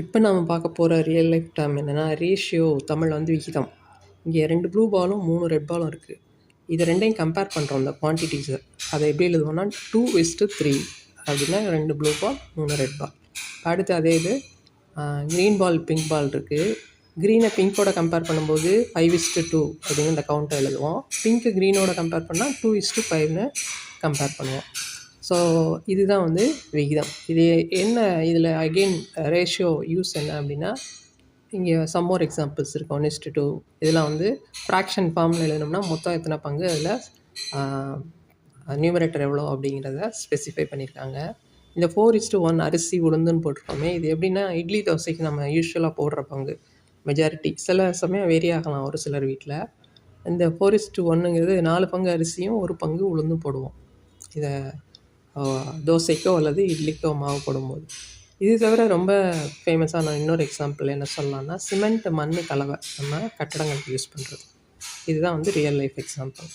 இப்போ நம்ம பார்க்க போகிற ரியல் லைஃப் டைம் என்னென்னா ரேஷியோ தமிழில் வந்து விகிதம். இங்கே ரெண்டு ப்ளூ பாலும் மூணு ரெட் பாலும் இருக்குது இது ரெண்டையும் கம்பேர் பண்ணுறோம் இந்த குவான்டிட்டிஸை அதை எப்படி எழுதுவோம்னா டூ இஸ்ட்டு த்ரீ அப்படின்னா ரெண்டு ப்ளூ பால் மூணு ரெட் பால் அடுத்து அதே இது க்ரீன் பால் பிங்க் பால் இருக்குது க்ரீனை பிங்க்கோட கம்பேர் பண்ணும்போது ஃபைவ் இஸ்ட்டு டூ அப்படின்னு இந்த கவுண்ட்டை எழுதுவோம். பிங்க்கு க்ரீனோட கம்பேர் பண்ணால் டூ இஸ்ட்டு ஃபைவ்னு கம்பேர் பண்ணுவோம். ஸோ இதுதான் வந்து விகிதம். இது என்ன இதில் அகெயின் ரேஷியோ யூஸ் என்ன அப்படின்னா இங்கே சம் மோர் எக்ஸாம்பிள்ஸ் இருக்கும். ஒன் இஸ்டு டூ இதெல்லாம் வந்து ஃப்ராக்ஷன் ஃபார்மில் எழுதணும்னா மொத்தம் எத்தனை பங்கு? அதில் நியூமரேட்டர் எவ்வளோ அப்படிங்கிறத ஸ்பெசிஃபை பண்ணியிருக்காங்க இந்த ஃபோர் இஸ்டு ஒன் அரிசி உளுந்துன்னு போட்டிருக்கோமே இது எப்படின்னா இட்லி தோசைக்கு நம்ம யூஸ்வலாக போடுற பங்கு மெஜாரிட்டி சில சமயம் வெரி ஆகலாம் ஒரு சிலர் வீட்டில் இந்த ஃபோர் இஸ்டு ஒன்றுங்கிறது நாலு பங்கு அரிசியும் ஒரு பங்கு உளுந்தும் போடுவோம். இதை தோசைக்கோ அல்லது இட்லிக்கோ மாவு போடும்போது. இது தவிர ரொம்ப ஃபேமஸான இன்னொரு எக்ஸாம்பிள் என்ன சொல்லலாம்னா சிமெண்ட் மண் கலவை நம்ம கட்டடங்களுக்கு யூஸ் பண்ணுறது இதுதான் வந்து ரியல் லைஃப் எக்ஸாம்பிள்